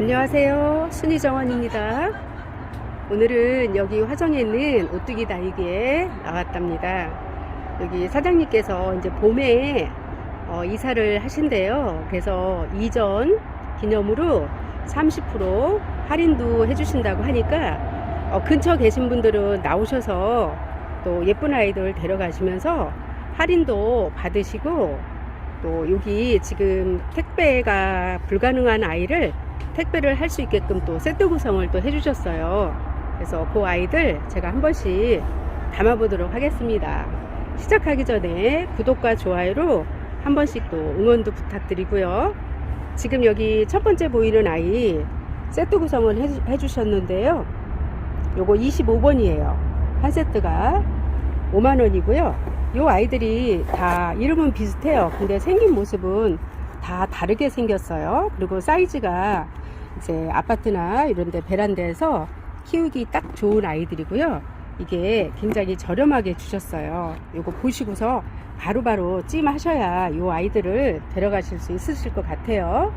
안녕하세요. 순희정원입니다. 오늘은 여기 화정에 있는 오뚜기 다육이에 나왔답니다. 여기 사장님께서 이제 봄에 어, 이사를 하신대요. 그래서 이전 기념으로 30% 할인도 해주신다고 하니까 어, 근처 계신 분들은 나오셔서 또 예쁜 아이들 데려가시면서 할인도 받으시고 또 여기 지금 택배가 불가능한 아이를 택배를 할 수 있게끔 또 세트 구성을 또 해주셨어요. 그래서 그 아이들 제가 한 번씩 담아보도록 하겠습니다. 시작하기 전에 구독과 좋아요로 한 번씩 또 응원도 부탁드리고요. 지금 여기 첫 번째 보이는 아이 세트 구성을 해주, 해주셨는데요. 요거 25번이에요. 한 세트가 5만원이고요. 요 아이들이 다 이름은 비슷해요. 근데 생긴 모습은 다 다르게 생겼어요. 그리고 사이즈가 이제 아파트나 이런 데 베란다에서 키우기 딱 좋은 아이들이고요. 이게 굉장히 저렴하게 주셨어요. 요거 보시고서 바로바로 찜하셔야 요 아이들을 데려가실 수 있으실 것 같아요.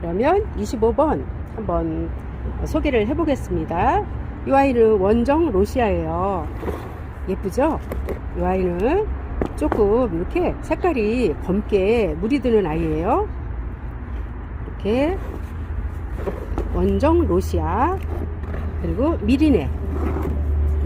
그러면 25번 한번 소개를 해보겠습니다. 이 아이는 원정 로시아예요. 예쁘죠? 이 아이는 조금 이렇게 색깔이 검게 물이 드는 아이예요. 이렇게 원정 로시아 그리고 미리네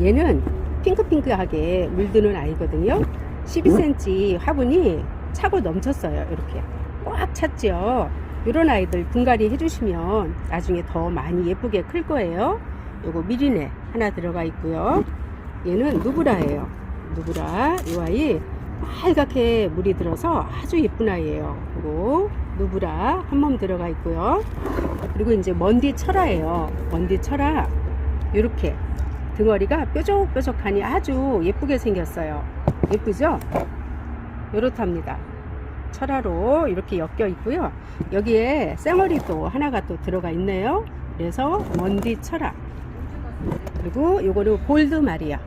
얘는 핑크핑크하게 물드는 아이거든요. 12cm 화분이 차고 넘쳤어요. 이렇게 꽉 찼죠. 이런 아이들 분갈이 해주시면 나중에 더 많이 예쁘게 클 거예요. 요거 미리네 하나 들어가 있고요. 얘는 누브라예요. 누브라 이 아이 빨갛게 물이 들어서 아주 예쁜 아이예요. 그리고 누브라 한 몸 들어가 있고요. 그리고 이제 먼디 철화예요. 먼디 철화 이렇게 등어리가 뾰족뾰족하니 아주 예쁘게 생겼어요. 예쁘죠? 이렇답니다. 철화로 이렇게 엮여 있고요. 여기에 쌩얼이 또 하나가 또 들어가 있네요. 그래서 먼디 철화. 그리고 요거는 골드 마리아.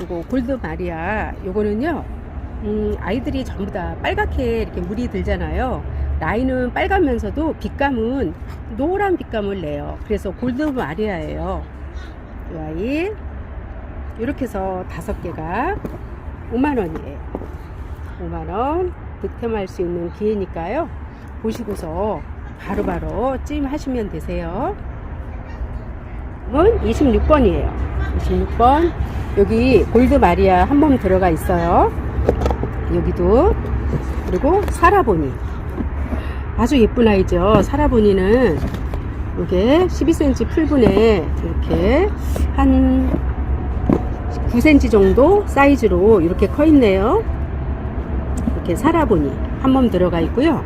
요거 골드 마리아. 요거는요. 음, 아이들이 전부 다 빨갛게 이렇게 물이 들잖아요. 라인은 빨가면서도 빛감은 노란 빛감을 내요. 그래서 골드 마리아예요. 이 아이. 이렇게 해서 다섯 개가 5만원이에요. 5만원 득템할 수 있는 기회니까요. 보시고서 바로바로 찜 하시면 되세요. 은 26번이에요. 26번. 여기 골드 마리아 한 몸 들어가 있어요. 여기도. 그리고 사라보니. 아주 예쁜 아이죠. 사라보니는 이게 12cm 풀분에 이렇게 한 9cm 정도 사이즈로 이렇게 커 있네요. 이렇게 사라보니 한 몸 들어가 있고요.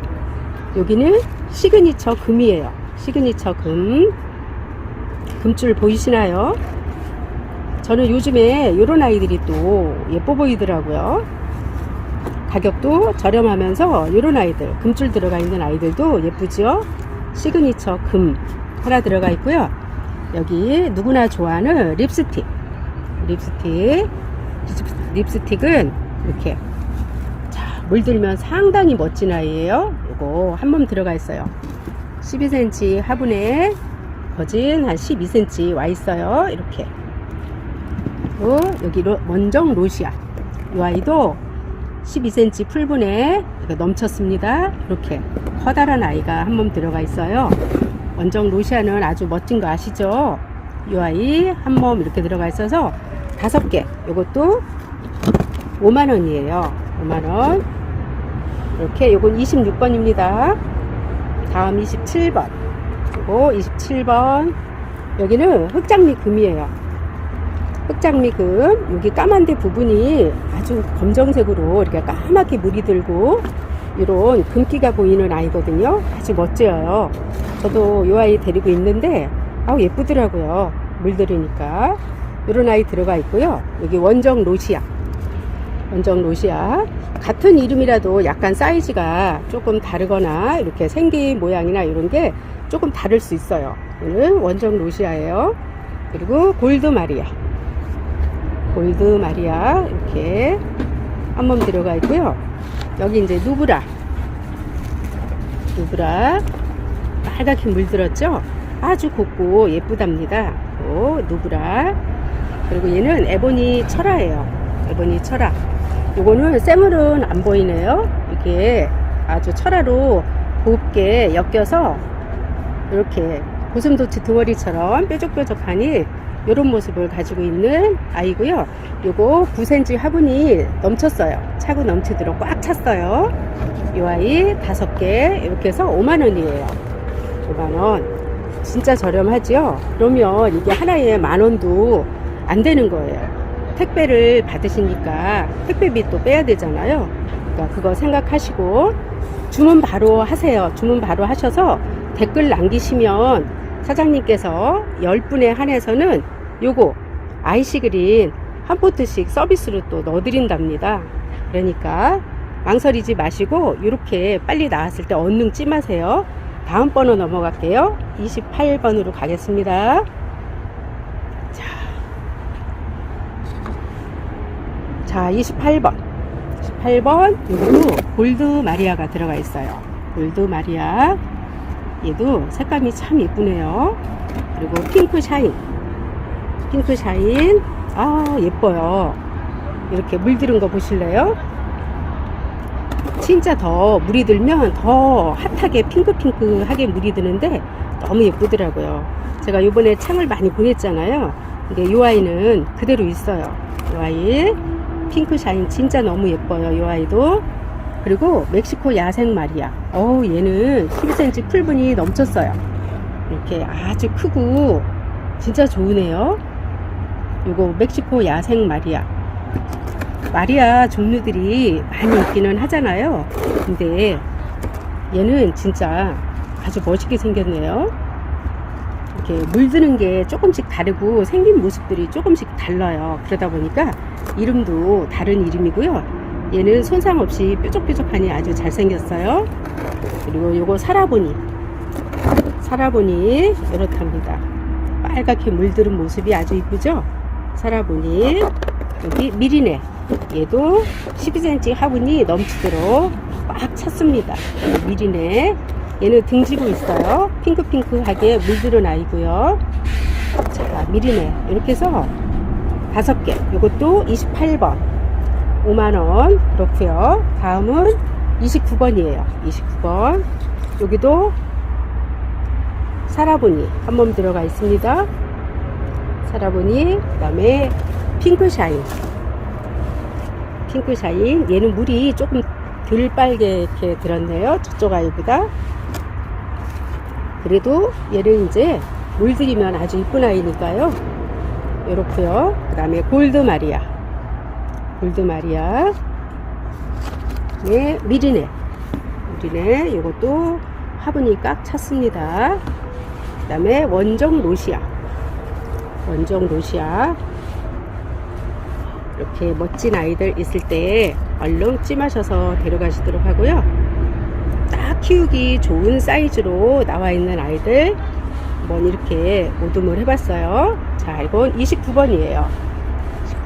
여기는 시그니처 금이에요. 시그니처 금. 금줄 보이시나요? 저는 요즘에 이런 아이들이 또 예뻐 보이더라고요. 가격도 저렴하면서 이런 아이들, 금줄 들어가 있는 아이들도 예쁘죠? 시그니처 금 하나 들어가 있고요. 여기 누구나 좋아하는 립스틱. 립스틱. 립스틱은 이렇게 자, 물들면 상당히 멋진 아이예요. 이거 한 몸 들어가 있어요. 12cm 화분에 거진 한 12cm 와 있어요. 이렇게. 그리고 여기 로, 원정 로시아. 이 아이도 12cm 풀분에 넘쳤습니다. 이렇게 커다란 아이가 한 몸 들어가 있어요. 원정 로시아는 아주 멋진 거 아시죠? 이 아이 한 몸 이렇게 들어가 있어서 다섯 개. 이것도 5만 원이에요. 5만 원. 이렇게 요건 26번입니다. 다음 27번. 그리고 27번. 여기는 흑장미 금이에요. 흑장미 금. 여기 까만데 부분이 아주 검정색으로 이렇게 까맣게 물이 들고 이런 금기가 보이는 아이거든요. 아주 멋져요. 저도 이 아이 데리고 있는데 아우 예쁘더라고요. 물들으니까. 이런 아이 들어가 있고요. 여기 원정 로시아. 원정 로시아. 같은 이름이라도 약간 사이즈가 조금 다르거나 이렇게 생긴 모양이나 이런 게 조금 다를 수 있어요. 이는 원정 로시아예요. 그리고 골드 마리아. 골드 마리아 이렇게 한몸 들어가 있고요. 여기 이제 누브라. 누브라. 빨갛게 물들었죠? 아주 곱고 예쁘답니다. 또 누브라. 그리고 얘는 에보니 철화예요. 에보니 철화. 요거는 샘물은 안 보이네요. 이게 아주 철화로 곱게 엮여서 이렇게 고슴도치 덩어리처럼 뾰족뾰족하니 이런 모습을 가지고 있는 아이고요. 요거 9cm 화분이 넘쳤어요. 차고 넘치도록 꽉 찼어요. 이 아이 다섯 개 이렇게 해서 5만 원이에요. 5만 원. 진짜 저렴하죠? 그러면 이게 하나에 만 원도 안 되는 거예요. 택배를 받으시니까 택배비 또 빼야 되잖아요. 그러니까 그거 생각하시고 주문 바로 하세요. 주문 바로 하셔서 댓글 남기시면 사장님께서 10분에 한해서는 요거 아이시 그린 한 포트씩 서비스로 또 넣어드린답니다. 그러니까 망설이지 마시고 이렇게 빨리 나왔을 때 얼른 찜하세요. 다음 번호 넘어갈게요. 28번으로 가겠습니다. 자, 자 28번. 28번 이것도 골드 마리아가 들어가 있어요. 골드 마리아. 얘도 색감이 참 예쁘네요. 그리고 핑크 샤인. 핑크 샤인. 아, 예뻐요. 이렇게 물들은 거 보실래요? 진짜 더 물이 들면 더 핫하게 핑크핑크하게 물이 드는데 너무 예쁘더라고요. 제가 요번에 창을 많이 보냈잖아요. 근데 이 아이는 그대로 있어요. 이 아이. 핑크 샤인 진짜 너무 예뻐요. 이 아이도. 그리고 멕시코 야생 마리아. 어우, 얘는 12cm 풀분이 넘쳤어요. 이렇게 아주 크고 진짜 좋으네요. 요거 멕시코 야생 마리아. 마리아 종류들이 많이 있기는 하잖아요. 근데 얘는 진짜 아주 멋있게 생겼네요. 이렇게 물드는 게 조금씩 다르고 생긴 모습들이 조금씩 달라요. 그러다 보니까 이름도 다른 이름이고요. 얘는 손상 없이 뾰족뾰족하니 아주 잘생겼어요. 그리고 요거 사라보니. 사라보니 이렇답니다. 빨갛게 물들은 모습이 아주 이쁘죠? 사라보니. 여기 미리네. 얘도 12cm 화분이 넘치도록 꽉 찼습니다. 미리네. 얘는 등지고 있어요. 핑크핑크하게 물들은 아이고요. 자, 미리네. 이렇게 해서 다섯 개. 이것도 28번. 5만원. 그렇고요 다음은 29번이에요. 29번. 여기도 사라보니 한 몸 들어가 있습니다. 사라보니, 그 다음에 핑크샤인. 핑크샤인. 얘는 물이 조금 덜 빨게 이렇게 들었네요. 저쪽 아이보다. 그래도 얘를 이제 물들이면 아주 이쁜 아이니까요. 요렇고요. 그 다음에 골드 마리아. 골드 마리아. 네, 미리네. 미리네. 요것도 화분이 꽉 찼습니다. 그 다음에 원정 로시아. 원정 로시아. 이렇게 멋진 아이들 있을 때 얼른 찜하셔서 데려가시도록 하고요. 딱 키우기 좋은 사이즈로 나와 있는 아이들 한번 이렇게 모둠을 해봤어요. 자, 이건 29번이에요.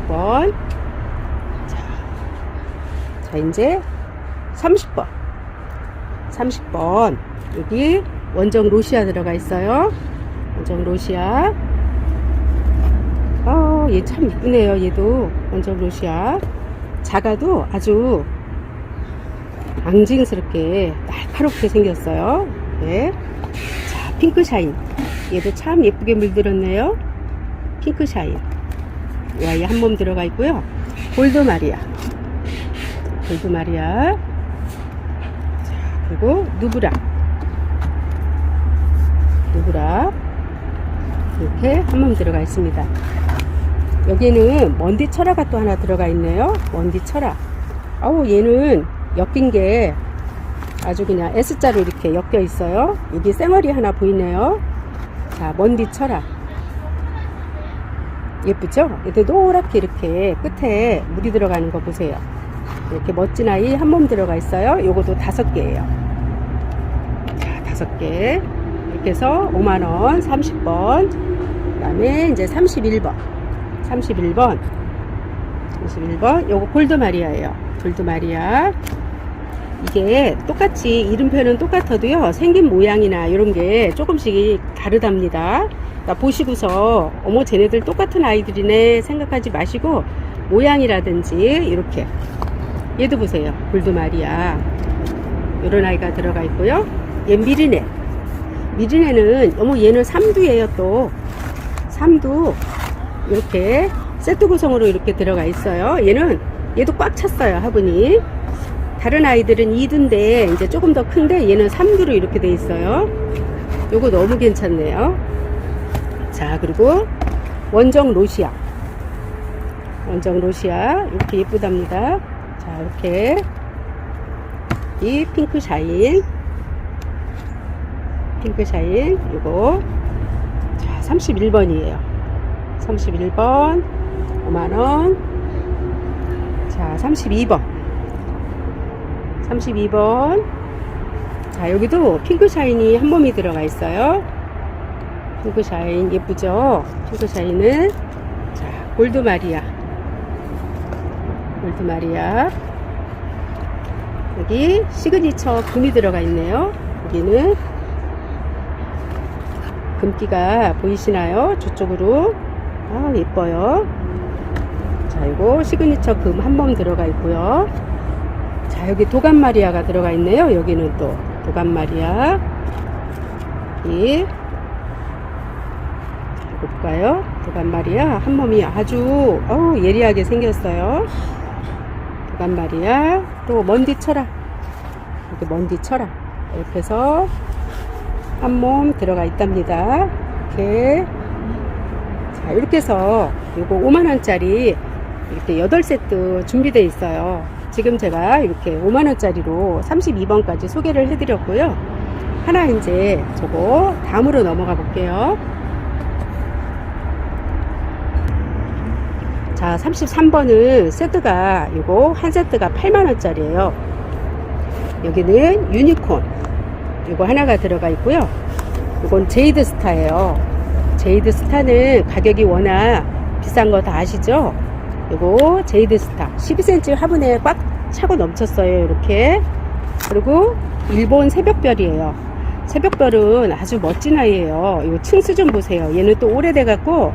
29번. 자, 자 이제 30번. 30번. 여기 원정 로시아 들어가 있어요. 원정 로시아. 어, 얘참 이쁘네요. 얘도 원정 로시아. 작아도 아주 앙징스럽게 날카롭게 생겼어요. 네. 자, 핑크 샤인. 얘도 참 예쁘게 물들었네요. 핑크 샤인. 이 아이 한몸 들어가 있고요. 골드 마리아. 골드 마리아. 자, 그리고 누브라. 누브라. 이렇게 한 몸 들어가 있습니다. 여기는 먼디 철화가 또 하나 들어가 있네요. 먼디 철화. 아우, 얘는 엮인 게 아주 그냥 S자로 이렇게 엮여 있어요. 여기 쌩얼이 하나 보이네요. 자, 먼디 철화. 예쁘죠? 얘도 노랗게 이렇게 끝에 물이 들어가는 거 보세요. 이렇게 멋진 아이 한 몸 들어가 있어요. 요것도 다섯 개예요. 자, 다섯 개. 이렇게 해서 5만원, 30번. 그 다음에 이제 31번. 31번. 31번. 요거 골드 마리아예요. 골드 마리아. 이게 똑같이 이름표는 똑같아도요 생긴 모양이나 이런 게 조금씩 다르답니다 그러니까 보시고서 어머 쟤네들 똑같은 아이들이네 생각하지 마시고 모양이라든지 이렇게 얘도 보세요 골드마리아 이런 아이가 들어가 있고요 얘 미리네 미리네는 어머 얘는 삼두예요 또 삼두 이렇게 세트 구성으로 이렇게 들어가 있어요 얘는 얘도 꽉 찼어요 화분이 다른 아이들은 2두인데 이제 조금 더 큰데 얘는 3두로 이렇게 돼 있어요. 요거 너무 괜찮네요. 자, 그리고 원정 로시아. 원정 로시아. 이렇게 예쁘답니다. 자, 이렇게 이 핑크 샤인. 핑크 샤인. 요거 자, 31번이에요. 31번 5만원. 자, 32번. 32번. 자, 여기도 핑크 샤인이 한 몸이 들어가 있어요. 핑크 샤인 예쁘죠? 핑크 샤인은 자, 골드 마리아. 골드 마리아. 여기 시그니처 금이 들어가 있네요. 여기는 금기가 보이시나요? 저쪽으로. 아, 예뻐요. 자, 이거 시그니처 금한번 들어가 있고요. 자, 여기 도감 마리아가 들어가 있네요. 여기는 또 도감 마리아. 이. 자, 볼까요? 도감 마리아 한 몸이 아주 어우, 예리하게 생겼어요. 도감 마리아. 또 먼디 쳐라. 이렇게 먼디 쳐라. 이렇게 해서 한 몸 들어가 있답니다. 이렇게. 자, 이렇게 해서 이거 5만원짜리 이렇게 8세트 준비되어 있어요. 지금 제가 이렇게 5만원짜리로 32번까지 소개를 해드렸고요. 하나 이제 저거 다음으로 넘어가 볼게요. 자, 33번은 세트가 이거 한 세트가 8만원짜리예요. 여기는 유니콘 이거 하나가 들어가 있고요. 이건 제이드 스타예요. 제이드 스타는 가격이 워낙 비싼 거 다 아시죠? 이거 제이드 스타 12cm 화분에 꽉 차고 넘쳤어요. 이렇게 그리고 일본 새벽별이에요. 새벽별은 아주 멋진 아이예요. 이 층수 좀 보세요. 얘는 또 오래돼 갖고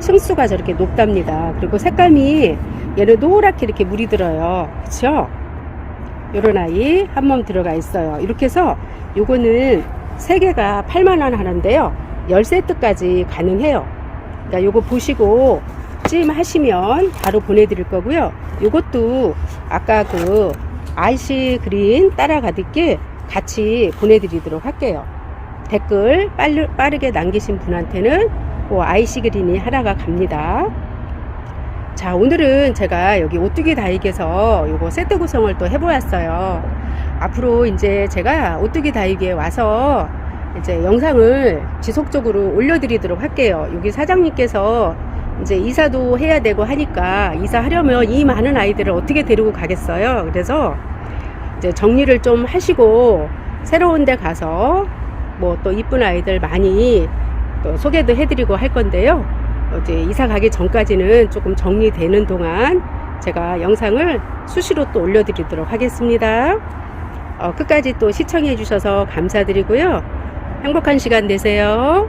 층수가 저렇게 높답니다. 그리고 색감이 얘는 노랗게 이렇게 물이 들어요. 그쵸? 요런 아이 한 몸 들어가 있어요. 이렇게 해서 요거는 3개가 8만원 하는데요. 10세트까지 가능해요. 그러니까 요거 보시고 찜 하시면 바로 보내드릴 거고요. 요것도 아까 그 아이시 그린 따라가듯게 같이 보내드리도록 할게요. 댓글 빠르, 빠르게 남기신 분한테는 그 아이시 그린이 하나가 갑니다. 자 오늘은 제가 여기 오뚜기 다육에서 요거 세트 구성을 또 해보았어요 앞으로 이제 제가 오뚜기 다육에 와서 이제 영상을 지속적으로 올려드리도록 할게요 여기 사장님께서 이제 이사도 해야 되고 하니까 이사하려면 이 많은 아이들을 어떻게 데리고 가겠어요 그래서 이제 정리를 좀 하시고 새로운 데 가서 뭐 또 이쁜 아이들 많이 또 소개도 해드리고 할 건데요 이제 이사 가기 전까지는 조금 정리되는 동안 제가 영상을 수시로 또 올려드리도록 하겠습니다. 어, 끝까지 또 시청해 주셔서 감사드리고요. 행복한 시간 되세요.